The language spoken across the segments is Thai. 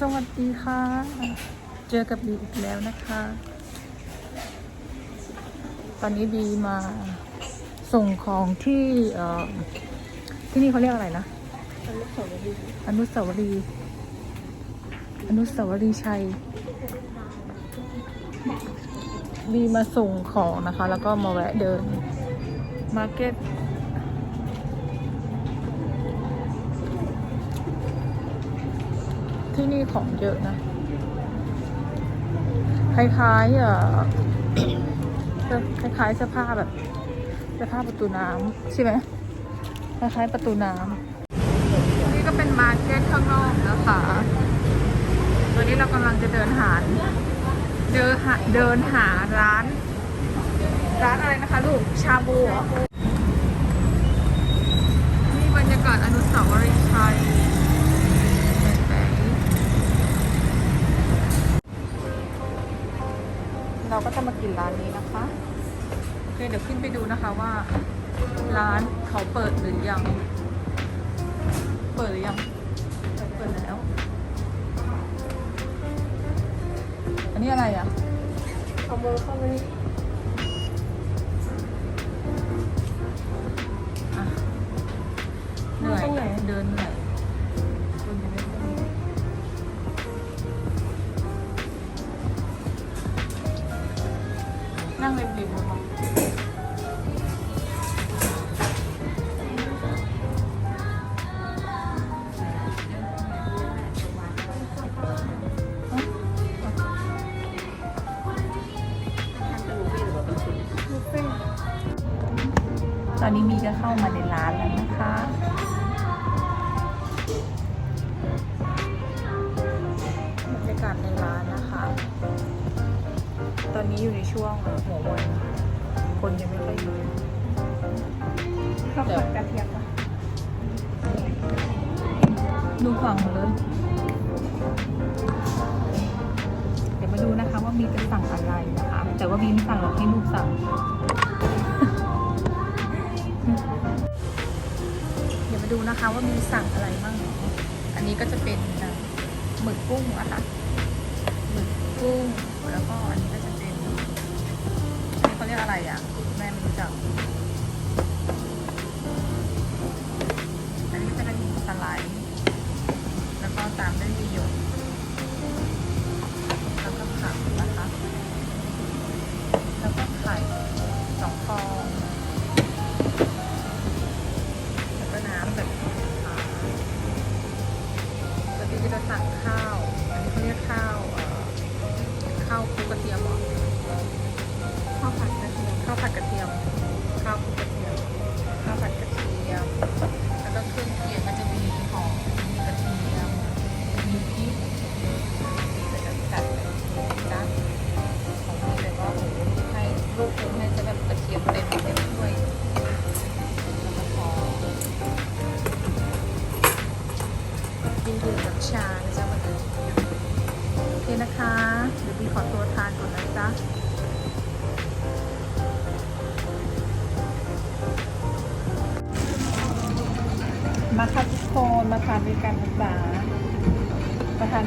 สวัสดีค่ะ เจอกับบีอีกแล้วนะคะ ตอนนี้บีมาส่งของที่เอ่อที่นี่เขาเรียกอะไรนะ อนุสาวรีย์อนุสาวรีย์ชัย บีมาส่งของนะคะ แล้วก็มาแวะเดินมาร์เก็ต ที่นี่ของเยอะนะ คล้ายๆเอ่อคล้ายๆเสื้อผ้าแบบเสื้อผ้าประตูน้ำใช่ไหมคล้ายๆประตูน้ำนี่ก็เป็นมาร์เก็ตข้างนอกนะคะตอนนี้เรากำลังจะเดินหาเดินหาเดินหาร้าน ร้านอะไรนะคะลูกชาบูนี่บรรยากาศอนุสาวรีย์ชัย เราก็จะมากินร้านนี้นะคะโอเคเดี๋ยวขึ้นไปดูนะคะว่า ร้านเขาเปิดหรือยัง เปิดหรือยัง เปิดแล้ว อันนี้อะไรอะเอามือเข้าไปอะเหนื่อยเดินเหนื่อย นั่งริมริมๆ ข้าวผัดกระเทียมปะดูฝั่งเลย เดี๋ยวมาดูนะคะว่ามีจะสั่งอะไรนะคะ แต่ว่าบีไม่สั่งหรอกให้ลูกสั่ง เดี๋ยวมาดูนะคะว่ามีสั่งอะไรบ้าง อันนี้ก็จะเป็นหมึกกุ้งอะค่ะหมึกกุ้งแล้วก็อันนี้ก็จะเป็นเขาเรียกอะไรอะ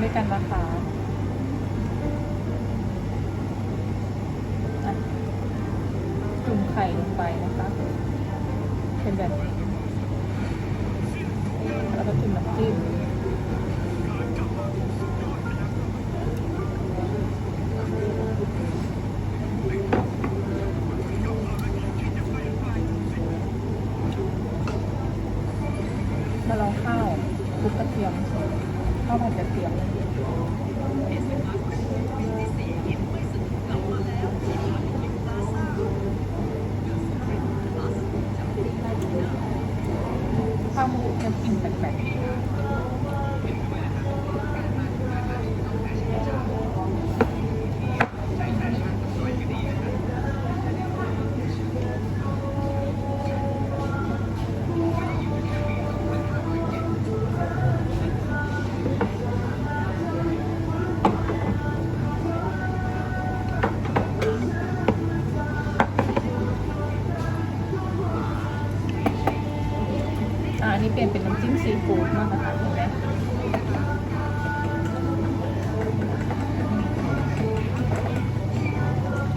ด้วยกันนะคะจุ่มไข่ลงไปนะคะ เป็นแบบนี้แล้วก็จุ่มน้ำจิ้ม จิ้มซีฟู้ดมากกว่า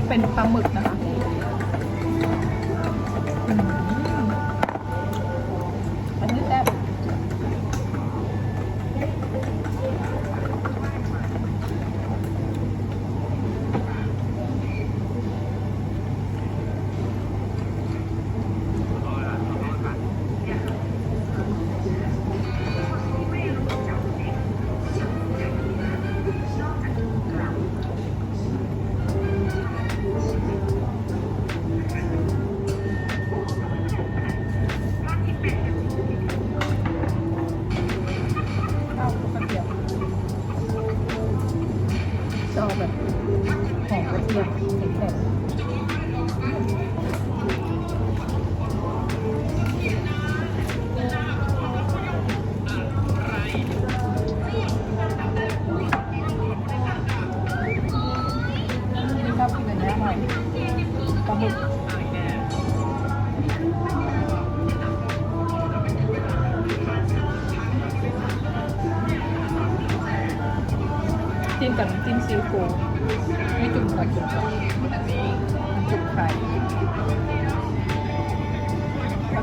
เป็นปลาหมึก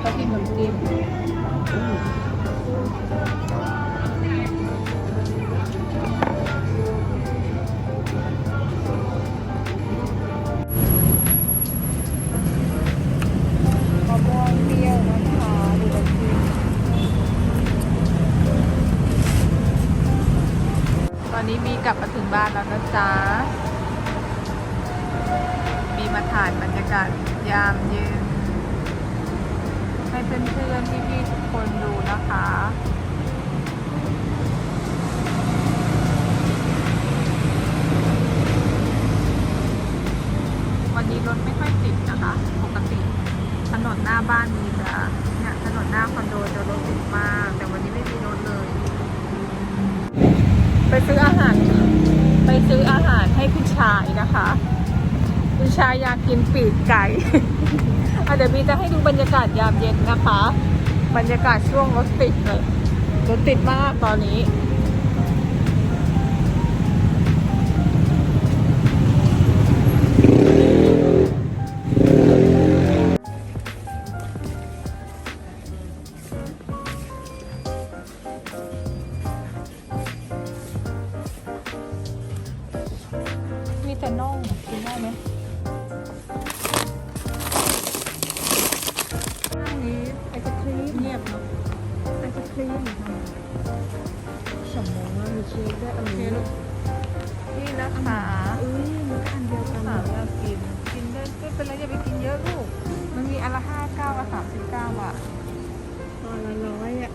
ก็จิ้มน้ำจิ้มมะม่วงเปรี้ยวนะคะดูน้ำจิ้มตอนนี้มีกลับมาถึงบ้านแล้วนะจ๊ะ มีมาถ่ายบรรยากาศยาม นดูนะคะ วันนี้รถไม่ค่อยติดนะคะ ปกติ ถนนหน้าบ้านมีจะเนี่ยถนนหน้าคอนโดจะรถติดมาก แต่วันนี้ไม่มีรถเลย ไปซื้ออาหาร ไปซื้ออาหารให้คุณชายนะคะคุณชายอยากกินปีกไก่เดี๋ยวบีจะให้ดูบรรยากาศยามเย็นนะคะ บรรยากาศช่วงรถติดเลยรถติดมากตอนนี้ นโอเคนี้ลูกนี่นะคะอุ้ยมันก็อันเดียวกันสาวอยากกิน กินได้ไม่เป็นไรอย่าไปกินเยอะลูก มันมีอันละห้าเก้ากับสามสิบเก้าอะตอนละร้อยอะ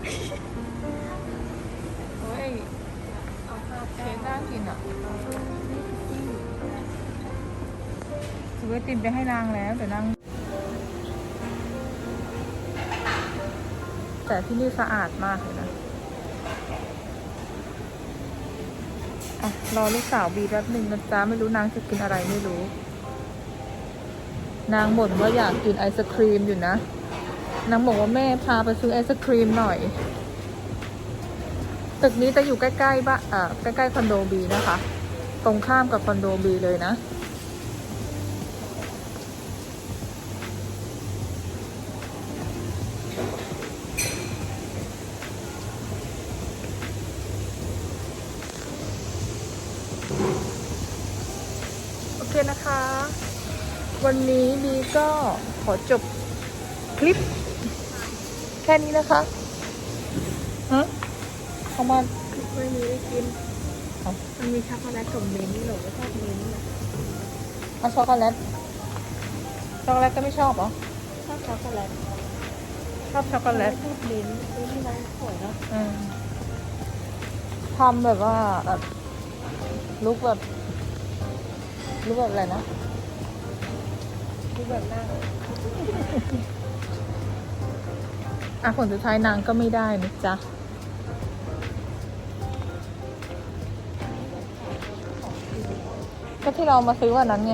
โอ้ยเอาข้าวเค้กน่ากินอะซื้อไอติมไปให้นางแล้วเดี๋ยวนางแต่ที่นี่สะอาดมากเลยนะ อะรอลูกสาวบีแป๊บหนึ่งนะจ๊ะไม่รู้นางจะกินอะไรไม่รู้ นางบ่นว่าอยากกินไอศครีมอยู่นะ นางบอกว่าแม่พาไปซื้อไอศครีมหน่อย ตึกนี้จะอยู่ใกล้ๆบ้านอ่าใกล้ๆคอนโดบีนะคะ ตรงข้ามกับคอนโดบีเลยนะ โอเคนะคะ วันนี้บีก็ขอจบคลิป แค่นี้นะคะฮะเอามาไม่มีได้กินเอามันมีช็อกโกแลตกับเมนต์หนูก็ชอบเมนต์อะเอาช็อกโกแลต ช็อกโกแลตก็ไม่ชอบเหรอ ชอบช็อกโกแลตชอบช็อกโกแลตชอบเมนต์อุ้ยที่ร้านสวยเนาะอืมทำแบบว่าแบบลุกแบบลุกแบบอะไรนะดูแบบหน้า อะผลสุดท้ายนางก็ไม่ได้นะจ๊ะ ก็ที่เรามาซื้อวันนั้นไง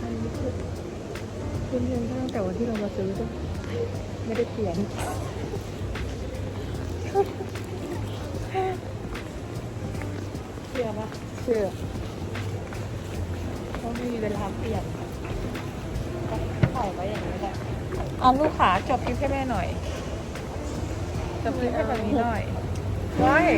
อันนี้คือคุณเรียนตั้งแต่วันที่เรามาซื้อด้วยไม่ได้เปลี่ยน เชื่อเขาไม่มีเวลาเปลี่ยนก็ใส่ไว้อย่างนี้แหละเอาลูกขาจบคลิปให้แม่หน่อยจบคลิปให้แบบนี้หน่อยว้าย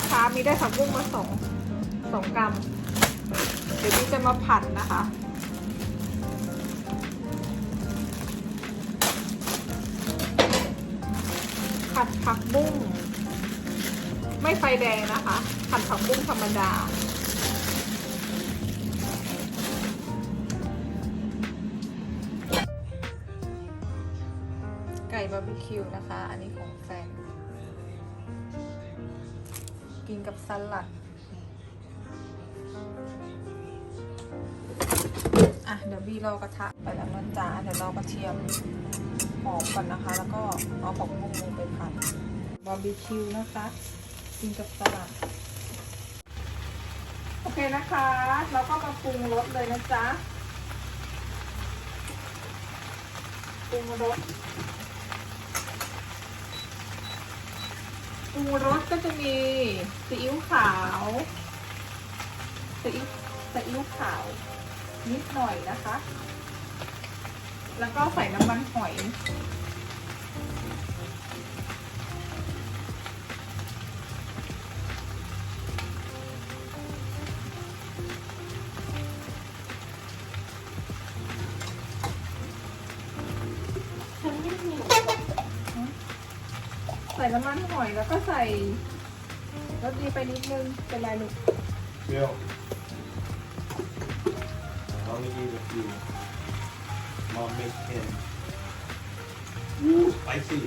นะคะ มีได้ผักบุ้งมาสองสองกรัมเดี๋ยวมีจะมาผัดนะคะผัดผักบุ้งไม่ไฟแดงนะคะ ผัดผักบุ้งธรรมดาไก่บาร์บีคิวนะคะ อันนี้ของแฟน กินกับสลัด อะ เดี๋ยวบีรอกระทะไปแล้วนะจ๊ะเดี๋ยวรอกระเทียมหอมก่อนนะคะ แล้วก็เอาของมุงลงไปผัดบาร์บีคิวนะคะ กินกับสลัด โอเคนะคะ เราก็มาปรุงรสเลยนะจ๊ะปรุงรส รุงรสก็จะมีซีอิ๊วขาวซีอิ๊วซีอิ๊วขาว นิดหน่อยนะคะ แล้วก็ใส่น้ำมันหอย น้ำมันหอยแล้วก็ใส่รสดีไปนิดนึงเป็นไรลูก Bill. I'll only eat a few. Mom makes ten. Ooh, spicy.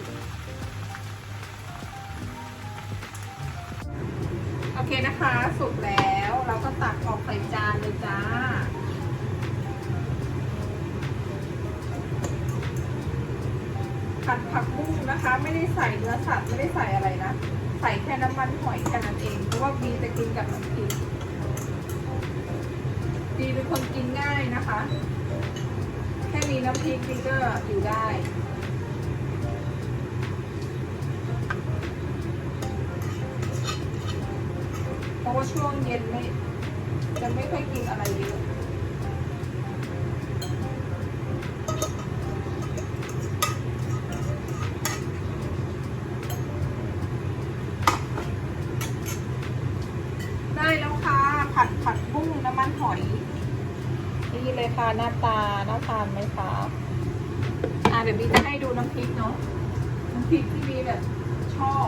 โอเคนะคะ สุกแล้วเราก็ตักออกใส่จานเลยจ้า ผัดผักบุ้งนะคะ ไม่ได้ใส่เนื้อสัตว์ไม่ได้ใส่อะไรนะ ใส่แค่น้ำมันหอยกันนั่นเองเพราะว่าบีจะกินกับน้ำพริกบีเป็นคนกินง่ายนะคะ แค่มีน้ำพริกบีก็อยู่ได้เพราะว่าช่วงเย็นไม่จะไม่ค่อยกินอะไรเยอะ แล้วค่ะ ผัดผัดบุ้งน้ำมันหอย นี่เลยค่ะหน้าตาน่าทานไหมคะอ่าเดี๋ยวบีจะให้ดูน้ำพริกเนาะน้ำพริกที่บีแบบชอบ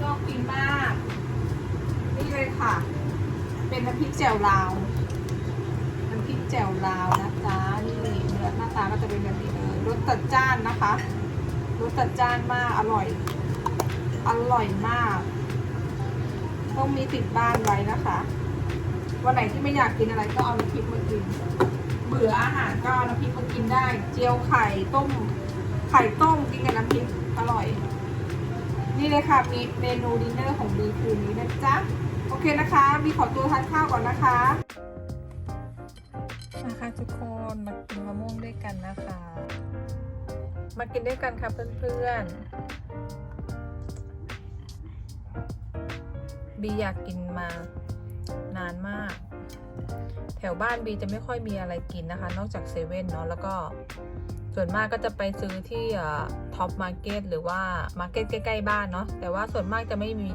ชอบกินมาก นี่เลยค่ะ เป็นน้ำพริกแจ่วลาวน้ำพริกแจ่วลาวนะจ๊ะนี่เนื้อหน้าตาก็จะเป็นแบบนี้เลยรสจัดจ้านนะคะรสจัดจ้านมากอร่อย อร่อยมาก ต้องมีติดบ้านไว้นะคะ วันไหนที่ไม่อยากกินอะไรก็เอาน้ำพริกมากิน เบื่ออาหารก็เอาน้ำพริกมากินได้ เจียวไข่ต้ม ไข่ต้มกินกับน้ำพริกอร่อย นี่เลยค่ะมีเมนูดินเนอร์ของบีคืนนี้นะจ๊ะ โอเคนะคะบีขอตัวทานข้าวก่อนนะคะนะคะทุกคนมากินมะม่วงด้วยกันนะคะ มากินด้วยกันค่ะเพื่อนๆ บีอยากกินมานานมาก แถวบ้านบีจะไม่ค่อยมีอะไรกินนะคะ นอกจากเซเว่นเนาะแล้วก็ส่วนมากก็จะไปซื้อที่ท็อปมาร์เก็ตหรือว่ามาร์เก็ตใกล้ ๆ บ้านเนาะแต่ว่าส่วนมากจะไม่มี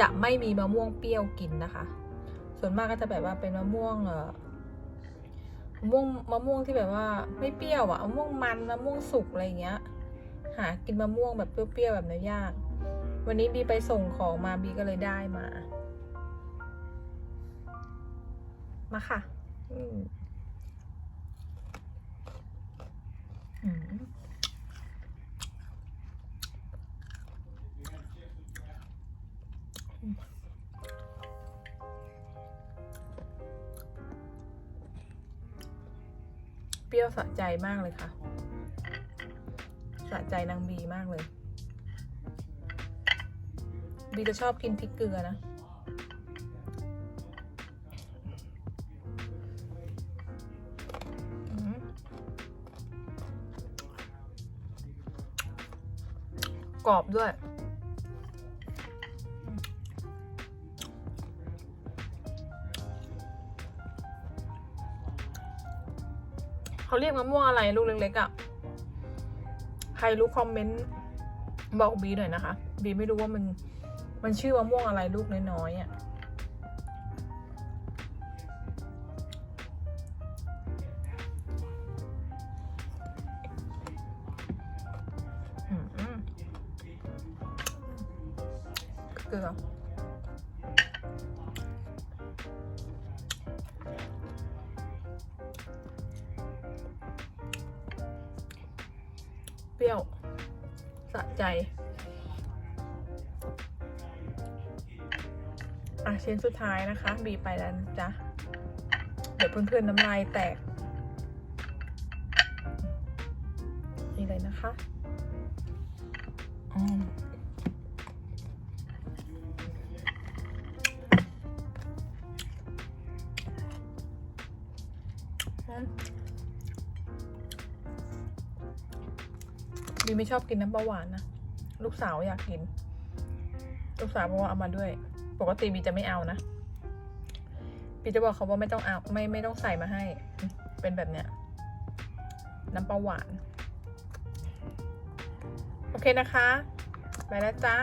จะไม่มีมะม่วงเปรี้ยวกินนะคะ ส่วนมากก็จะแบบว่าเป็นมะม่วงเอ่อมะม่วงมะม่วงที่แบบว่าไม่เปรี้ยวอะมะม่วงมันมะม่วงสุกอะไรเงี้ย หากินมะม่วงแบบเปรี้ยวๆแบบนี้ยาก วันนี้บีไปส่งของมาบีก็เลยได้มา มาค่ะเปรี้ยวสะใจมากเลยค่ะ สะใจนางบีมากเลย บีจะชอบกินพริกเกลือนะอกรอบด้วยเขาเรียกมะม่วงอะไรลูกเล็กๆอะ่ะ ใครรู้คอมเมนต์บอกบีหน่อยนะคะ บีไม่รู้ว่ามัน มันชื่อมะม่วงอะไรลูกน้อยๆอะอืมเกลือเปรี้ยว สะใจ ชิ้นสุดท้ายนะคะ บีไปแล้วนะจ๊ะ เดี๋ยวเพื่อนๆน้ำลายแตก นี่เลยนะคะอืมอืมบีไม่ชอบกินน้ำปลาหวานนะ ลูกสาวอยากกิน ลูกสาวบอกว่าเอามาด้วย ปกติบีจะไม่เอานะบีจะบอกเขาว่าไม่ต้องเอาไม่ไม่ต้องใส่มาให้ เป็นแบบเนี้ยน้ำปลาหวาน โอเคนะคะ ไปแล้วจ้า